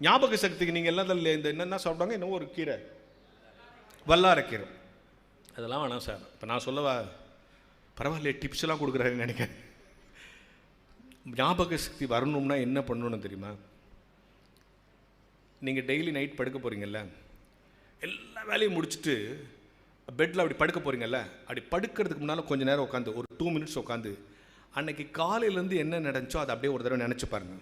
ஞாபக சக்திக்கு நீங்கள் எல்லாம் இந்த- இந்த என்னென்ன சாப்பிட்டாங்க என்னவோ ஒரு கீரை. வல்லாரக்கீரை அதெல்லாம் வேணாம் சார். இப்போ நான் சொல்லவா பரவாயில்லையே டிப்ஸ்லாம் கொடுக்குறாருன்னு நினைக்கிறேன். ஞாபக சக்தி வரணும்னா என்ன பண்ணணும்னு தெரியுமா? நீங்கள் டெய்லி நைட் படுக்க போகிறீங்கல்ல எல்லா வேலையும் முடிச்சுட்டு பெட்டில் அப்படி படுக்க போகிறீங்கல்ல அப்படி படுக்கிறதுக்கு முன்னால் கொஞ்ச நேரம் உட்காந்து ஒரு டூ மினிட்ஸ் உட்காந்து அன்னைக்கு காலையிலேருந்து என்ன நடந்துச்சோ அதை அப்படியே ஒரு தடவை நினச்சி பாருங்க.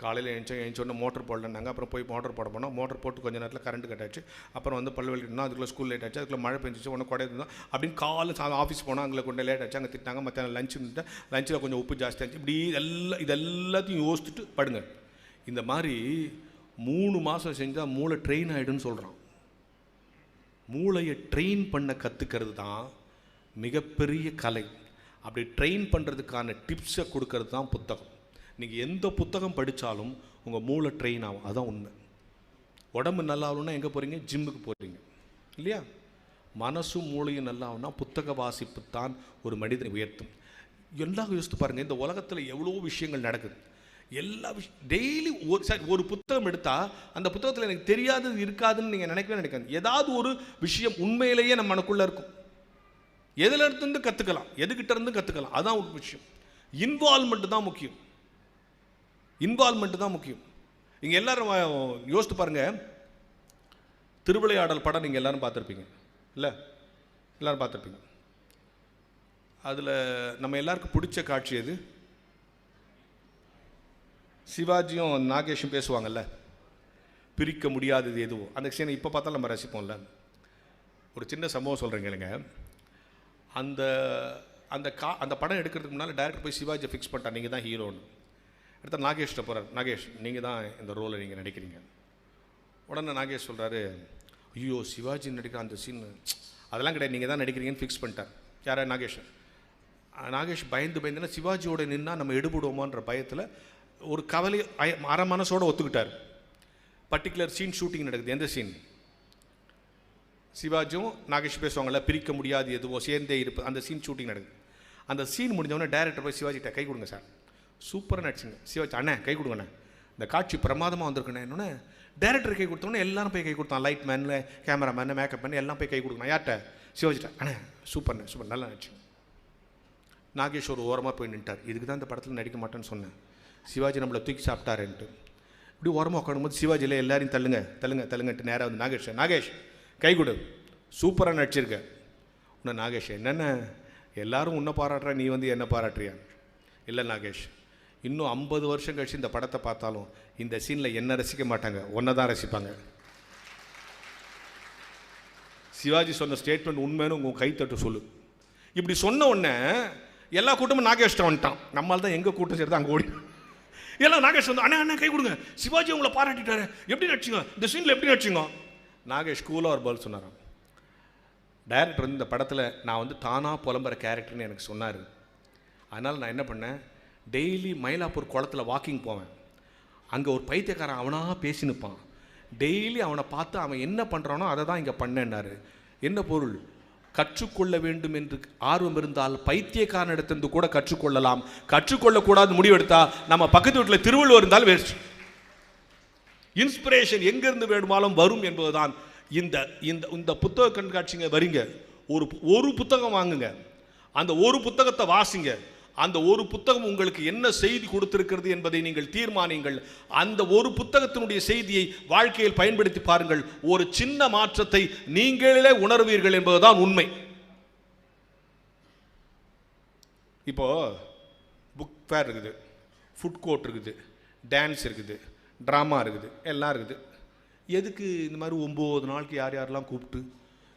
காலையில் எழுந்தோம் எழுந்தோடனே மோட்டர் போடலன்னாங்க. அப்புறம் போய் மோட்டர் போட போனோம். மோட்டர் போட்டு கொஞ்ச நேரத்தில் கரண்ட் கட் ஆச்சு அப்புறம் வந்து பல்லு அதுக்குள்ளே ஸ்கூல் லேட் ஆச்சு அதுக்குள்ள மழை பெஞ்சிச்சு. ஒன்று கொடை இருந்தோம் அப்படின்னு காலை சாமி ஆஃபீஸ் போனால் அங்கே கொண்டு லேட் ஆச்சு அங்கே திட்டாங்க மத்தியானம் லஞ்ச் இருந்துட்டு லஞ்சில் கொஞ்சம் உப்பு ஜாஸ்தி ஆச்சு. இப்படி இதெல்லாம் இது எல்லாத்தையும் யோசிச்சுட்டு படுங்க. இந்த மாதிரி மூணு மாதம் செஞ்சால் மூளை ட்ரெயின் ஆகிடுன்னு சொல்கிறான் மூளையை ட்ரெயின் பண்ண கற்றுக்கிறது தான் மிகப்பெரிய கலை. அப்படி ட்ரெயின் பண்ணுறதுக்கான டிப்ஸை கொடுக்கறது தான் புத்தகம். நீங்கள் எந்த புத்தகம் படித்தாலும் உங்கள் மூளை ட்ரெயின் ஆகும். அதுதான் உண்மை. உடம்பு நல்லா ஆகணும்னா எங்கே போகிறீங்க ஜிம்முக்கு போகிறீங்க இல்லையா? மனசும் மூளையும் நல்லா ஆகணும்னா புத்தக வாசிப்பு தான் ஒரு மனிதனை உயர்த்தும். எல்லாம் யோசித்து பாருங்கள் இந்த உலகத்தில் எவ்வளோ விஷயங்கள் நடக்குது. எல்லா விஷயம் டெய்லி ஒரு சார் ஒரு புத்தகம் எடுத்தால் அந்த புத்தகத்தில் எனக்கு தெரியாதது இருக்காதுன்னு நீங்கள் நினைக்கவே நினைக்காது ஏதாவது ஒரு விஷயம் உண்மையிலேயே நம்ம மனக்குள்ளே இருக்கும். எதில் இருந்து கற்றுக்கலாம் எதுக்கிட்ட இருந்து கற்றுக்கலாம் அதான் ஒரு விஷயம். இன்வால்மெண்ட் தான் முக்கியம். இன்வால்மெண்ட் தான் முக்கியம். இங்கே எல்லோரும் யோசித்து பாருங்கள் திருவிளையாடல் படம் நீங்கள் எல்லோரும் பார்த்துருப்பீங்க. இல்லை? எல்லோரும் பார்த்துருப்பீங்க. அதில் நம்ம எல்லாருக்கும் பிடிச்ச காட்சி எது? சிவாஜியும் நாகேஷும் பேசுவாங்கல்ல? பிரிக்க முடியாதது எதுவோ. அந்த சீனை இப்போ பார்த்தாலும் நம்ம ரசிப்போம்ல. ஒரு சின்ன சம்பவம் சொல்கிறேங்க இல்லைங்க அந்த அந்த கா அந்த படம் எடுக்கிறதுக்கு முன்னால் டேரக்டர் போய் சிவாஜியை ஃபிக்ஸ் பண்ணிட்டான். நீங்கள் தான் ஹீரோன்னு அடுத்த நாகேஷ்ட போகிறார் நாகேஷ் நீங்கள் தான் இந்த ரோலை நீங்கள் நடிக்கிறீங்க. உடனே நாகேஷ் சொல்கிறாரு ஐயோ சிவாஜி நடிக்கிற அந்த சீன் அதெல்லாம் கிடையாது நீங்கள் தான் நடிக்கிறீங்கன்னு ஃபிக்ஸ் பண்ணிட்டார். யாரா? நாகேஷ். நாகேஷ் பயந்து பயந்துன்னா சிவாஜியோட நின்னா நம்ம எடுபடுவோமான்ற பயத்தில் ஒரு கவலை அய- அரை மனசோட ஒத்துக்கிட்டார். பர்டிகுலர் சீன் ஷூட்டிங் நடக்குது. எந்த சீன் சிவாஜியும் நாகேஷ் பேசுவாங்கள்ல பிரிக்க முடியாது எதுவோ சேர்ந்தே இருப்பு அந்த சீன் ஷூட்டிங் நடக்குது. அந்த சீன் முடிஞ்சவொடனே டேரக்டர் போய் சிவாஜிட்ட கை கொடுங்க சார். சூப்பராக நடிச்சுங்க. சிவாஜி அண்ணே கை கொடுங்கண்ணே இந்த காட்சி பிரமாதமாக வந்திருக்குண்ணே என்னொன்னே டேரக்டர் கை கொடுத்தோன்னே எல்லாரும் போய் கை கொடுத்தான். லைட் மேனில் கேமராமேன் மேக்கப் மேன் எல்லாம் போய் கை கொடுக்கணும். யார்கிட்ட? சிவாஜிட்ட. அண்ணே சூப்பர்ண்ணே சூப்பர் நல்லா நடிச்சுங்க நாகேஸ்வர் ஓரமாக போய் நின்ட்டார். இதுக்கு தான் இந்த படத்தில் நடிக்க மாட்டேன்னு சொன்னேன். சிவாஜி நம்மளை தூக்கி சாப்பிட்டாருன்ட்டு. இப்படி ஓரமாக உட்காரும்போது சிவாஜியில் எல்லாரையும் தள்ளுங்க தள்ளுங்க தள்ளுங்கன்ட்டு நேராக வந்து நாகேஷ் நாகேஷ் கை கொடு. சூப்பராக நடிச்சிருக்க. உன்னை நாகேஷ் என்னென்ன? எல்லாரும் உன்னை பாராட்டுற நீ வந்து என்ன பாராட்டுறியா இல்லை நாகேஷ். இன்னும் ஐம்பது வருஷம் கழிச்சு இந்த படத்தை பார்த்தாலும் இந்த சீனில் என்ன ரசிக்க மாட்டாங்க? ஒன்றை தான் ரசிப்பாங்க. சிவாஜி சொன்ன ஸ்டேட்மெண்ட் உண்மைன்னு உங்கள் கைத்தட்டு சொல்லு. இப்படி சொன்ன உடனே எல்லா கூட்டமும் நாகேஷ்டம் வந்துட்டான். நம்மால் தான் எங்கள் கூட்டம் சேர்த்து அங்கே ஓடி. எல்லாம் நாகேஷ் வந்து அண்ணா அண்ணா கை கொடுங்க. சிவாஜி உங்களை பாராட்டிட்டாரு. எப்படி நடிச்சிங்க? இந்த சீனில் எப்படி நடிச்சுங்க? நாகேஷ் கூலாக ஒரு பால் சொன்னாராம். டைரக்டர் வந்து இந்த படத்தில் நான் வந்து தானாக புலம்புற கேரக்டர்னு எனக்கு சொன்னார். அதனால் நான் என்ன பண்ணேன்? டெய்லி மயிலாப்பூர் குளத்துல வாக்கிங் போவேன். அங்கே ஒரு பைத்தியக்காரன் அவனாக பேசி நிற்பான் டெய்லி அவனை பார்த்து அவன் என்ன பண்ணுறானோ அதை தான் இங்கே பண்ணேன்னாரு. என்ன பொருள்? கற்றுக்கொள்ள வேண்டும் என்று ஆர்வம் இருந்தால் பைத்தியக்காரனிடத்திலிருந்து கூட கற்றுக்கொள்ளலாம். கற்றுக்கொள்ளக்கூடாது முடிவெடுத்தா நம்ம பக்கத்து வீட்டில் திருவள்ளுவர் இருந்தாலும் வேஸ்ட். இன்ஸ்பிரேஷன் எங்கிருந்து வேணுமாலும் வரும் என்பதுதான். இந்த இந்த இந்த புத்தக கண்காட்சிங்க வரீங்க. ஒரு ஒரு புத்தகம் வாங்குங்க. அந்த ஒரு புத்தகத்தை வாசிங்க. அந்த ஒரு புத்தகம் உங்களுக்கு என்ன செய்தி கொடுத்திருக்கிறது என்பதை நீங்கள் தீர்மானியுங்கள் அந்த ஒரு புத்தகத்தினுடைய செய்தியை வாழ்க்கையில் பயன்படுத்தி பாருங்கள். ஒரு சின்ன மாற்றத்தை நீங்களே உணர்வீர்கள் என்பதுதான் உண்மை. இப்போ புக் ஃபேர் இருக்குது. ஃபுட் கோர்ட் இருக்குது. டான்ஸ் இருக்குது. ட்ராமா இருக்குது. எல்லாம் இருக்குது. எதுக்கு இந்த மாதிரி ஒம்பது நாளுக்கு யார் யாரெல்லாம் கூப்பிட்டு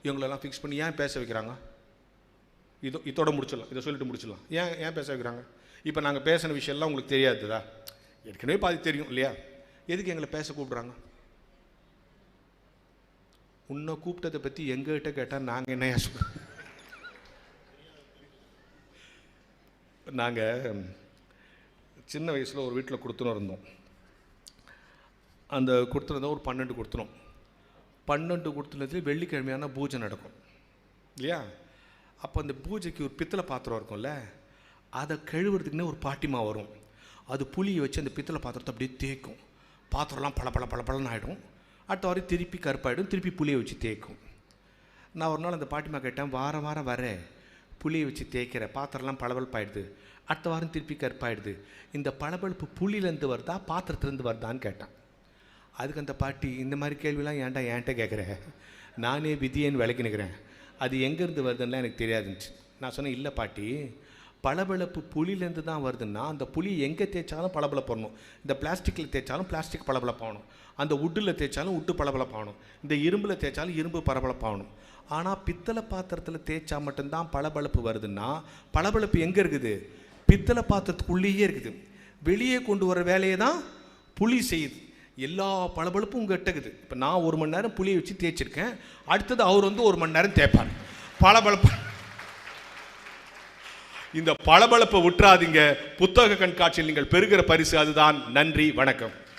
இவங்களெல்லாம் ஃபிக்ஸ் பண்ணி ஏன் பேச வைக்கிறாங்க? இதோ இதோட முடிச்சிடலாம். இதை சொல்லிட்டு முடிச்சிடலாம். ஏன் ஏன் பேச வைக்கிறாங்க? இப்போ நாங்கள் பேசின விஷயம்லாம் உங்களுக்கு தெரியாதுதா? ஏற்கனவே பாதி தெரியும் இல்லையா? எதுக்கு எங்களை பேச கூப்பிட்றாங்க? உன்னை கூப்பிட்டதை பற்றி எங்ககிட்ட கேட்டால் நாங்கள் என்ன சொல்கிறோம் நாங்கள் சின்ன வயசில் ஒரு வீட்டில் கொடுத்துன்னு இருந்தோம். அந்த கொடுத்துருந்தோம் ஒரு பன்னெண்டு கொடுத்துனோம். பன்னெண்டு கொடுத்துனதுலேயே வெள்ளிக்கிழமையான பூஜை நடக்கும். இல்லையா? அப்போ அந்த பூஜைக்கு ஒரு பித்தளை பாத்திரம் இருக்கும்ல அதை கழுவுறதுக்குன்னே ஒரு பாட்டிமா வரும். அது புளியை வச்சு அந்த பித்தளை பாத்திரத்தை அப்படியே தேய்க்கும். பாத்திரம்லாம் பல பல பல பலன்னு ஆகிடும் அடுத்த வாரம் திருப்பி கருப்பாயிடும் திருப்பி புளியை வச்சு தேய்க்கும். நான் ஒரு நாள் அந்த பாட்டிமா கேட்டேன் வாரம் வாரம் வரேன் புளியை வச்சு தேய்க்கிற பாத்திரம்லாம் பளபளப்பாயிடுது. அடுத்த வாரம் திருப்பி கருப்பாயிடுது. இந்த பளபளப்பு புளியிலேருந்து வருதா பாத்திரத்துலேருந்து வருதான்னு கேட்டேன். அதுக்கு அந்த பாட்டி இந்த மாதிரி கேள்விலாம் ஏன்டா ஏன்ட்ட கேட்குற நானே விதியேன்னு விளக்கி நிற்கிறேன் அது எங்கேருந்து வருதுன்னா எனக்கு தெரியாதுன்னுச்சு. நான் சொன்னேன் இல்லை பாட்டி பளபளப்பு புளியிலேருந்து தான் வருதுன்னா அந்த புளி எங்கே தேய்ச்சாலும் பளபளப்படணும் இந்த பிளாஸ்டிக்கில் தேய்ச்சாலும் பிளாஸ்டிக் பளபளப்பாகணும் அந்த உட்டில் தேய்ச்சாலும் உட்டு பளபளப்பாகணும் இந்த இரும்பில் தேய்ச்சாலும் இரும்பு பளபளப்பாகணும் ஆனால் பித்தளை பாத்திரத்தில் தேய்ச்சா மட்டும்தான் பளபளப்பு வருதுன்னா பளபளப்பு எங்கே இருக்குது? பித்தளை பாத்திரத்துக்குள்ளேயே இருக்குது. வெளியே கொண்டு வர வேலையை தான் புளி செய்யுது. எல்லா பளபளப்பும் உங்கள் இருக்குது. இப்போ நான் ஒரு மணி நேரம் புளியை வச்சு தேய்ச்சிருக்கேன். அடுத்தது அவர் வந்து ஒரு மணி நேரம் தேய்ப்பார். பளபளப்பு. இந்த பளபளப்பை விட்டுறாதீங்க. புத்தக கண்காட்சியில் நீங்கள் பெறுகிற பரிசு அதுதான். நன்றி வணக்கம்.